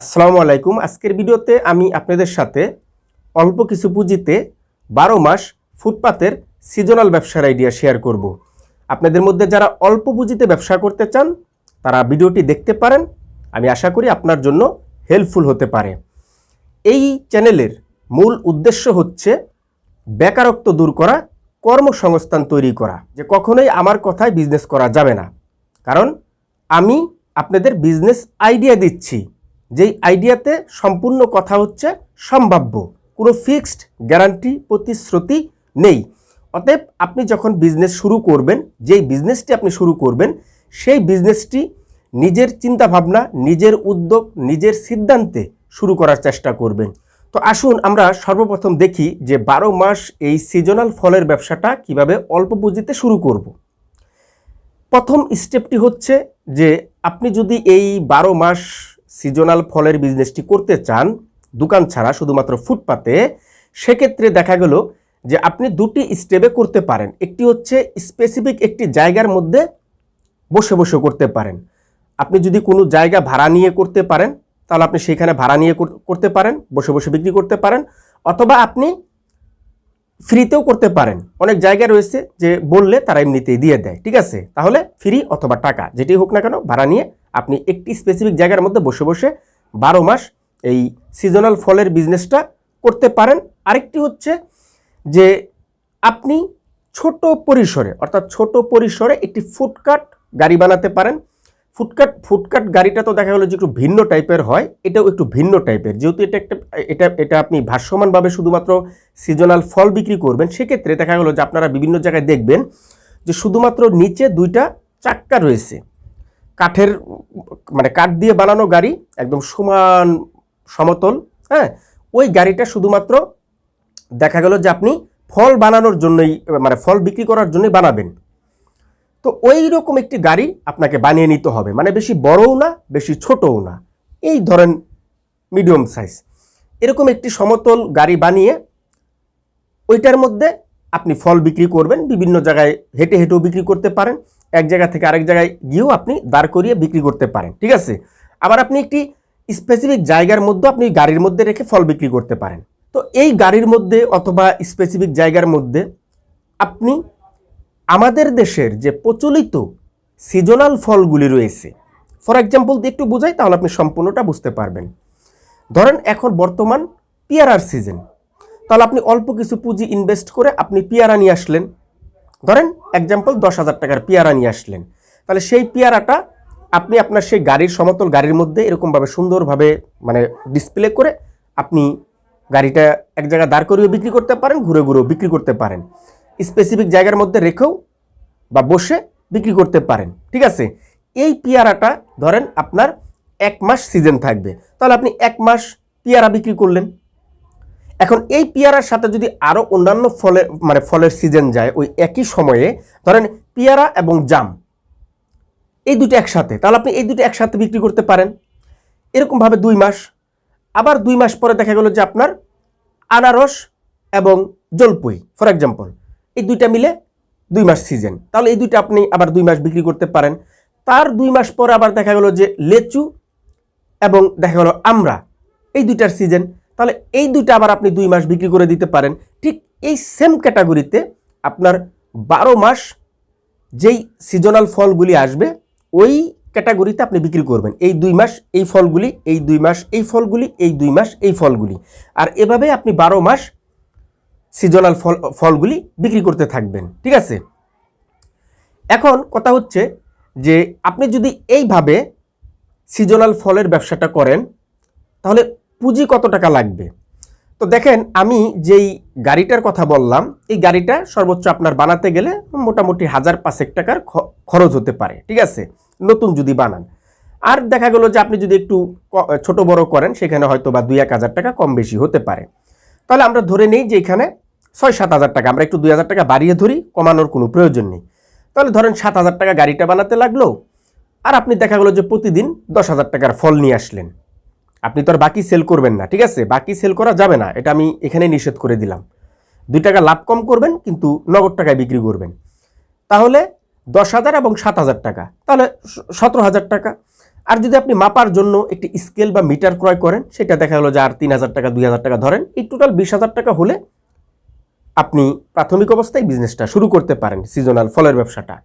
আসসালামু আলাইকুম। আজকের ভিডিওতে আমি আপনাদের সাথে অল্প কিছু পুঁজিতে বারো মাস ফুটপাতের সিজনাল ব্যবসার আইডিয়া শেয়ার করব। আপনাদের মধ্যে যারা অল্প পুঁজিতে ব্যবসা করতে চান, তারা ভিডিওটি দেখতে পারেন। আমি আশা করি আপনার জন্য হেল্পফুল হতে পারে। এই চ্যানেলের মূল উদ্দেশ্য হচ্ছে বেকারত্ব দূর করা, কর্মসংস্থান তৈরি করা, যে কখনোই আমার কথায় বিজনেস করা যাবে না। কারণ আমি আপনাদের বিজনেস আইডিয়া দিচ্ছি। যেই আইডিয়াতে সম্পূর্ণ কথা হচ্ছে সম্ভাব্য, কোনো ফিক্সড গ্যারান্টি প্রতিশ্রুতি নেই অতএব আপনি যখন বিজনেস শুরু করবেন, যেই বিজনেসটি আপনি শুরু করবেন, সেই বিজনেসটি নিজের চিন্তাভাবনা, নিজের উদ্যোগ, নিজের সিদ্ধান্তে শুরু করার চেষ্টা করবেন তো আসুন আমরা সর্বপ্রথম দেখি যে বারো মাস এই সিজনাল ফলের ব্যবসাটা কীভাবে অল্প পুঁজিতে শুরু করব। প্রথম স্টেপটি হচ্ছে যে আপনি যদি এই বারো মাস সিজনাল ফলের বিজনেসটি করতে চান, দোকান ছাড়া শুধুমাত্র ফুটপাতে, সেক্ষেত্রে দেখা গেল যে আপনি দুটি স্টেপে করতে পারেন। একটি হচ্ছে স্পেসিফিক একটি জায়গার মধ্যে বসে বসে করতে পারেন। আপনি যদি কোনো জায়গা ভাড়া নিয়ে করতে পারেন, তাহলে আপনি সেখানে ভাড়া নিয়ে করতে পারেন, বসে বসে বিক্রি করতে পারেন। অথবা আপনি ফ্রিতেও করতে পারেন। অনেক জায়গা রয়েছে যে বললে তারা এমনিতেই দিয়ে দেয়, ঠিক আছে? তাহলে ফ্রি অথবা টাকা, যেটি হোক না কেন, ভাড়া নিয়ে আপনি একটি স্পেসিফিক জায়গার মধ্যে বসে বসে বারো মাস এই সিজনাল ফলের বিজনেসটা করতে পারেন। আরেকটি হচ্ছে যে আপনি ছোট পরিসরে, অর্থাৎ ছোট পরিসরে একটি ফুডকার্ট গাড়ি বানাতে পারেন। ফুডকার্ট ফুটকাট গাড়িটা তো দেখা গেলো যে একটু ভিন্ন টাইপের হয়, এটাও একটু ভিন্ন টাইপের। যেহেতু এটা একটা, এটা এটা আপনি ভাষ্যমানভাবে শুধুমাত্র সিজনাল ফল বিক্রি করবেন, সেক্ষেত্রে দেখা গেলো যে আপনারা বিভিন্ন জায়গায় দেখবেন যে শুধুমাত্র নিচে দুইটা চাক্কা রয়েছে। কাঠের মানে কাঠ দিয়ে বানানো গাড়ি, একদম সমান সমতল হ্যাঁ? ওই গাড়িটা শুধুমাত্র দেখা গেল যে আপনি ফল বানানোর জন্যই মানে ফল বিক্রি করার জন্যই বানাবেন। তো ওই রকম একটি গাড়ি আপনাকে বানিয়ে নিতে হবে। মানে বেশি বড়ও না, বেশি ছোটও না। এই ধরেন মিডিয়াম সাইজ এরকম একটি সমতল গাড়ি বানিয়ে ওইটার মধ্যে আপনি ফল বিক্রি করবেন, বিভিন্ন জায়গায় হেঁটে হেঁটেও বিক্রি করতে পারেন, এক জায়গা থেকে আরেক জায়গায় গিয়েও আপনি দাঁড় করিয়ে বিক্রি করতে পারেন, ঠিক আছে? আবার আপনি একটি স্পেসিফিক জায়গার মধ্যে আপনি গাড়ির মধ্যে রেখে ফল বিক্রি করতে পারেন। তো এই গাড়ির মধ্যে অথবা স্পেসিফিক জায়গার মধ্যে আপনি আমাদের দেশের যে প্রচলিত সিজনাল ফলগুলি রয়েছে ফর এক্সাম্পল দিয়ে একটু বোঝাই, তাহলে আপনি সম্পূর্ণটা বুঝতে পারবেন। ধরেন, এখন বর্তমান পিয়ারার সিজন তাহলে আপনি অল্প কিছু পুঁজি ইনভেস্ট করে আপনি পিয়ারা নিয়ে আসলেন। ধরেন এক্সাম্পল দশ হাজার টাকার পিয়ারা নিয়ে আসলেন। তাহলে সেই পিয়ারাটা আপনি আপনার সেই গাড়ির সমতল গাড়ির মধ্যে এরকমভাবে সুন্দরভাবে মানে ডিসপ্লে করে আপনি গাড়িটা এক জায়গায় দাঁড় করিয়ে বিক্রি করতে পারেন, ঘুরে ঘুরেও বিক্রি করতে পারেন। স্পেসিফিক জায়গার মধ্যে রেখেও বা বসে বিক্রি করতে পারেন, ঠিক আছে? এই পেয়ারাটা ধরেন আপনার এক মাস সিজন থাকবে, তাহলে আপনি এক মাস পেয়ারা বিক্রি করলেন। এখন এই পেয়ারার সাথে যদি আরও অন্যান্য ফলের মানে ফলের সিজন যায়, ওই একই সময়ে ধরেন পেয়ারা এবং জাম, এই দুটো একসাথে, তাহলে আপনি এই দুটো একসাথে বিক্রি করতে পারেন। এরকমভাবে দুই মাস, আবার দুই মাস পরে দেখা গেল যে আপনার আনারস এবং জলপুই ফর এক্সাম্পল এই দুইটা মিলে দুই মাস সিজন তাহলে এই দুইটা আপনি আবার দুই মাস বিক্রি করতে পারেন। তার দুই মাস পরে আবার দেখা গেল যে লেচু এবং দেখা গেল আমরা, এই দুইটার সিজন তাহলে এই দুইটা আবার আপনি দুই মাস বিক্রি করে দিতে পারেন। ঠিক এই সেম ক্যাটাগরিতে আপনার বারো মাস যেই সিজনাল ফলগুলি আসবে, ওই ক্যাটাগরিতে আপনি বিক্রি করবেন। এই দুই মাস এই ফলগুলি, এই দুই মাস এই ফলগুলি, এই দুই মাস এই ফলগুলি। আর এভাবে আপনি বারো মাস সিজনাল ফল, ফলগুলি বিক্রি করতে থাকবেন, ঠিক আছে? এখন কথা হচ্ছে যে আপনি যদি এইভাবে সিজনাল ফলের ব্যবসাটা করেন, তাহলে পুঁজি কত টাকা লাগবে? তো দেখেন, আমি যেই গাড়িটার কথা বললাম, এই গাড়িটা সর্বোচ্চ আপনার বানাতে গেলে মোটামুটি হাজার পাঁচেক টাকার খরচ হতে পারে, ঠিক আছে? নতুন যদি বানান। আর দেখা গেল যে আপনি যদি একটু ছোট বড় করেন, সেখানে হয়তো বা দুই এক হাজার টাকা কম বেশি হতে পারে। তাহলে আমরা ধরে নিই যে এখানে ছয়, সাত হাজার টাকা। আমরা একটু দুই হাজার টাকা বাড়িয়ে ধরি, কমানোর কোনো প্রয়োজন নেই। তাহলে ধরেন সাত হাজার টাকা গাড়িটা বানাতে লাগল, আর আপনি দেখা গেলো যে প্রতিদিন দশ হাজার টাকার ফল নিয়ে আসলেন। আপনি তো আর বাকি সেল করবেন না, ঠিক আছে? বাকি সেল করা যাবে না, এটা আমি এখানে নিষেধ করে দিলাম। দুই টাকা লাভ কম করবেন, কিন্তু নগদ টাকায় বিক্রি করবেন। তাহলে দশ হাজার এবং সাত হাজার টাকা, তাহলে সতেরো হাজার টাকা। আর যদি আপনি মাপার জন্য একটি স্কেল বা মিটার ক্রয় করেন, সেটা দেখা গেলো যে আর তিন হাজার টাকা, দুই হাজার টাকা ধরেন, এই টোটাল বিশ হাজার টাকা হলে আপনি প্রাথমিক অবস্থায় বিজনেসটা শুরু করতে পারেন সিজনাল ফলের ব্যবসাটা।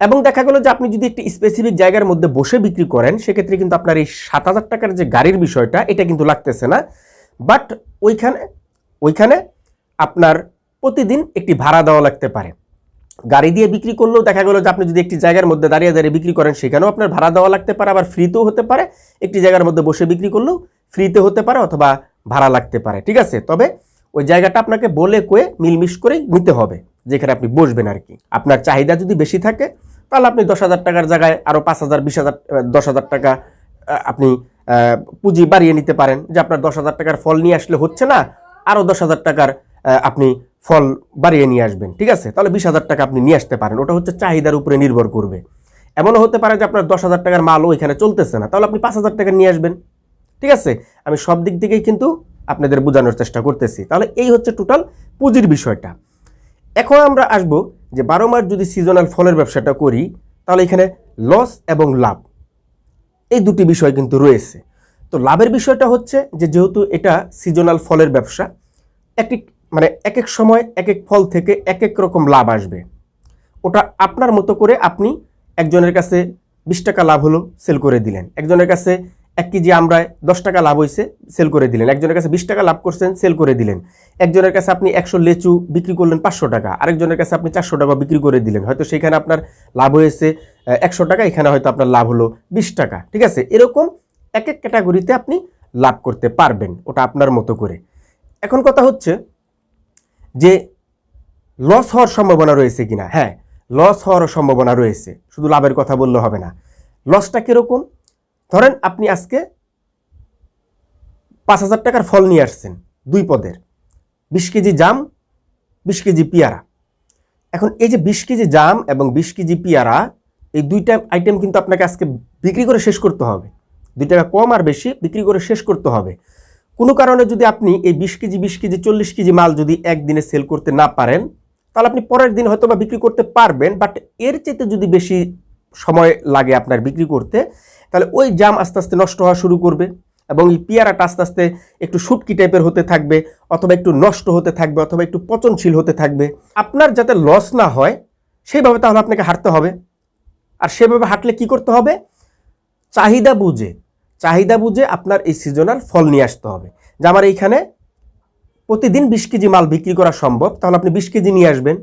এবং দেখা গেল যে আপনি যদি একটি স্পেসিফিক জায়গার মধ্যে বসে বিক্রি করেন, সেক্ষেত্রে কিন্তু আপনার এই সাত হাজার টাকার যে গাড়ির বিষয়টা, এটা কিন্তু লাগতেছে না। বাট ওইখানে ওইখানে আপনার প্রতিদিন একটি ভাড়া দেওয়া লাগতে পারে। গাড়ি দিয়ে বিক্রি করলেও দেখা গেলো যে আপনি যদি একটি জায়গার মধ্যে দাঁড়িয়ে দাঁড়িয়ে বিক্রি করেন, সেখানেও আপনার ভাড়া দেওয়া লাগতে পারে, আবার ফ্রিতেও হতে পারে। একটি জায়গার মধ্যে বসে বিক্রি করলেও ফ্রিতে হতে পারে অথবা ভাড়া লাগতে পারে, ঠিক আছে? তবে ওই জায়গাটা আপনাকে বলে কয়ে মিলমিশ করে নিতে হবে, যেখানে আপনি বসবেন আর কি। আপনার চাহিদা যদি বেশি থাকে, তাহলে আপনি দশ হাজার টাকার জায়গায় আরও পাঁচ হাজার, বিশ হাজার দশ হাজার টাকা আপনি পুঁজি বাড়িয়ে নিতে পারেন। যে আপনার দশ হাজার টাকার ফল নিয়ে আসলে হচ্ছে না আরও দশ হাজার টাকার আপনি ফল বাড়িয়ে নিয়ে আসবেন, ঠিক আছে? তাহলে বিশ হাজার টাকা আপনি নিয়ে আসতে পারেন। ওটা হচ্ছে চাহিদার উপরে নির্ভর করবে। এমনও হতে পারে যে আপনার দশ হাজার টাকার মালও এখানে চলতেছে না। তাহলে আপনি পাঁচ হাজার টাকা নিয়ে আসবেন, ঠিক আছে? আমি সব দিক থেকেই কিন্তু আপনাদের বোঝানোর চেষ্টা করতেছি। তাহলে এই হচ্ছে টোটাল পুঁজির বিষয়টা। এখন আমরা আসব যে বারো মাস যদি সিজনাল ফলের ব্যবসাটা করি, তাহলে এখানে লস এবং লাভ। এই দুটি বিষয় কিন্তু রয়েছে। তো লাভের বিষয়টা হচ্ছে যে যেহেতু এটা সিজনাল ফলের ব্যবসা, একটি মানে এক এক সময় এক এক ফল থেকে এক এক রকম লাভ আসবে। ওটা আপনার মতো করে আপনি একজনের কাছে বিশ টাকা লাভ হলো সেল করে দিলেন। একজনের কাছে এক কেজি আমরায় দশ টাকা লাভ হয়েছে সেল করে দিলেন। একজনের কাছে বিশ টাকা লাভ করছেন, সেল করে দিলেন। একজনের কাছে আপনি একশো লেচু বিক্রি করলেন পাঁচশো টাকা। আরেকজনের কাছে আপনি চারশো টাকা বিক্রি করে দিলেন। হয়তো সেখানে আপনার লাভ হয়েছে একশো টাকা, এখানে হয়তো আপনার লাভ হলো বিশ টাকা। ঠিক আছে? এরকম এক এক ক্যাটাগরিতে আপনি লাভ করতে পারবেন ওটা আপনার মতো করে। এখন কথা হচ্ছে যে লস হওয়ার সম্ভাবনা রয়েছে কিনা? হ্যাঁ লস হওয়ারও সম্ভাবনা রয়েছে। শুধু লাভের কথা বললে হবে না। লসটা কীরকম? ধরেন আপনি আজকে পাঁচ হাজার টাকার ফল নিয়ে আসছেন দুই পদের। বিশ কেজি জাম, বিশ কেজি পেয়ারা। এখন এই যে বিশ কেজি জাম এবং বিশ কেজি পেয়ারা, এই দুইটা আইটেম কিন্তু আপনাকে আজকে বিক্রি করে শেষ করতে হবে। দুই টাকা কম আর বেশি বিক্রি করে শেষ করতে হবে। কোনো কারণে যদি আপনি এই বিশ কেজি বিশ কেজি, চল্লিশ কেজি মাল যদি একদিনে সেল করতে না পারেন, তাহলে আপনি পরের দিন হয়তো বা বিক্রি করতে পারবেন বাট এর চেয়ে যদি বেশি সময় লাগে আপনার বিক্রি করতে, তাহলে ওই জাম আস্তে আস্তে নষ্ট হওয়া শুরু করবে এবং এই পেয়ারাটা আস্তে আস্তে একটু শুটকি টাইপের হতে থাকবে অথবা একটু নষ্ট হতে থাকবে অথবা একটু পচনশীল হতে থাকবে। আপনার যাতে লস না হয়, সেইভাবে তাহলে আপনাকে হাঁটতে হবে। আর সেভাবে হাঁটলে কি করতে হবে? চাহিদা বুঝে চাহিদা বুঝে আপনার এই সিজনাল ফল নিয়ে আসতে হবে। যে আমার এইখানে প্রতিদিন বিশ কেজি মাল বিক্রি করা সম্ভব, তাহলে আপনি বিশ কেজি নিয়ে আসবেন।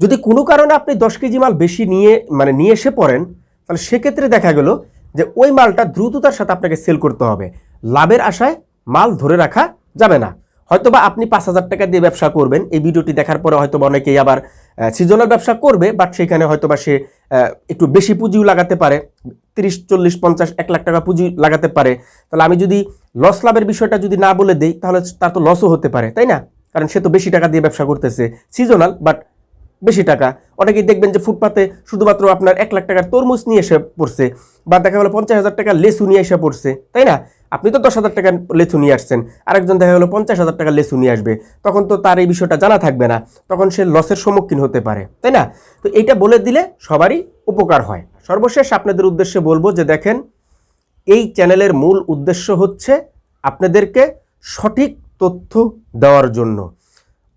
যদি কোনো কারণে আপনি দশ কেজি মাল বেশি নিয়ে মানে নিয়ে এসে পড়েন, তাহলে সেক্ষেত্রে দেখা গেল যে ওই মালটা দ্রুততার সাথে আপনাকে সেল করতে হবে। লাভের আশায় মাল ধরে রাখা যাবে না। হয়তোবা আপনি পাঁচ হাজার টাকা দিয়ে ব্যবসা করবেন, এই ভিডিওটি দেখার পরে হয়তো অনেকেই আবার সিজনাল ব্যবসা করবে বাট সেখানে হয়তোবা সে একটু বেশি পুঁজিও লাগাতে পারে, তিরিশ, চল্লিশ, পঞ্চাশ, এক লাখ টাকা পুঁজি লাগাতে পারে। তাহলে আমি যদি লস লাভের বিষয়টা যদি না বলে দেই, তাহলে তার তো লসও হতে পারে, তাই না? কারণ সে তো বেশি টাকা দিয়ে ব্যবসা করতেছে সিজনাল বাট বেশি টাকা। অনেকেই দেখবেন যে ফুটপাতে শুধুমাত্র আপনার এক লাখ টাকার তরমুজ নিয়ে এসে পড়ছে, বা দেখা গেলো পঞ্চাশ হাজার টাকার লেসু নিয়ে এসে পড়ছে, তাই না? আপনি তো দশ হাজার টাকার লেচু নিয়ে আসছেন, আরেকজন দেখা গেলো পঞ্চাশ হাজার টাকা লেচু নিয়ে আসবে, তখন তো তার এই বিষয়টা জানা থাকবে না, তখন সে লসের সম্মুখীন হতে পারে, তাই না? তো এইটা বলে দিলে সবারই উপকার হয়। সর্বশেষ আপনাদের উদ্দেশ্যে বলব যে দেখেন, এই চ্যানেলের মূল উদ্দেশ্য হচ্ছে আপনাদেরকে সঠিক তথ্য দেওয়ার জন্য।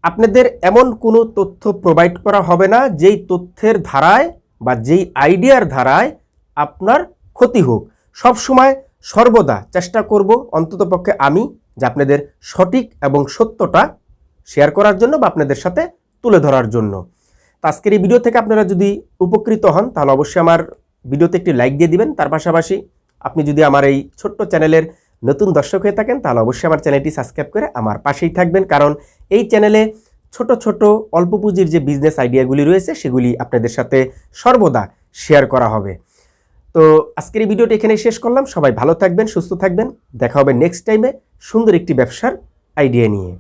আপনাদের এমন কোনো তথ্য প্রোভাইড করা হবে না যেই তথ্যের ধারায় বা যেই আইডিয়ার ধারায় আপনার ক্ষতি হোক। সব সময় সর্বদা চেষ্টা করব অন্ততপক্ষে আমি যে আপনাদের সঠিক এবং সত্যটা শেয়ার করার জন্য বা আপনাদের সাথে তুলে ধরার জন্য। তো আজকের এই ভিডিও থেকে আপনারা যদি উপকৃত হন, তাহলে অবশ্যই আমার ভিডিওতে একটি লাইক দিয়ে দিবেন। তার পাশাপাশি আপনি যদি আমার এই ছোট্ট চ্যানেলের নতুন দর্শক হয়ে থাকেন, তাহলে অবশ্যই আমার চ্যানেলটি সাবস্ক্রাইব করে আমার পাশেই থাকবেন। কারণ এই চ্যানেলে ছোট ছোট, অল্প পুঁজির যে বিজনেস আইডিয়াগুলি রয়েছে, সেগুলি আপনাদের সাথে সর্বদা শেয়ার করা হবে। তো আজকের এই ভিডিওটি এখানে শেষ করলাম। সবাই ভালো থাকবেন, সুস্থ থাকবেন। দেখা হবে নেক্সট টাইমে সুন্দর একটি ব্যবসার আইডিয়া নিয়ে।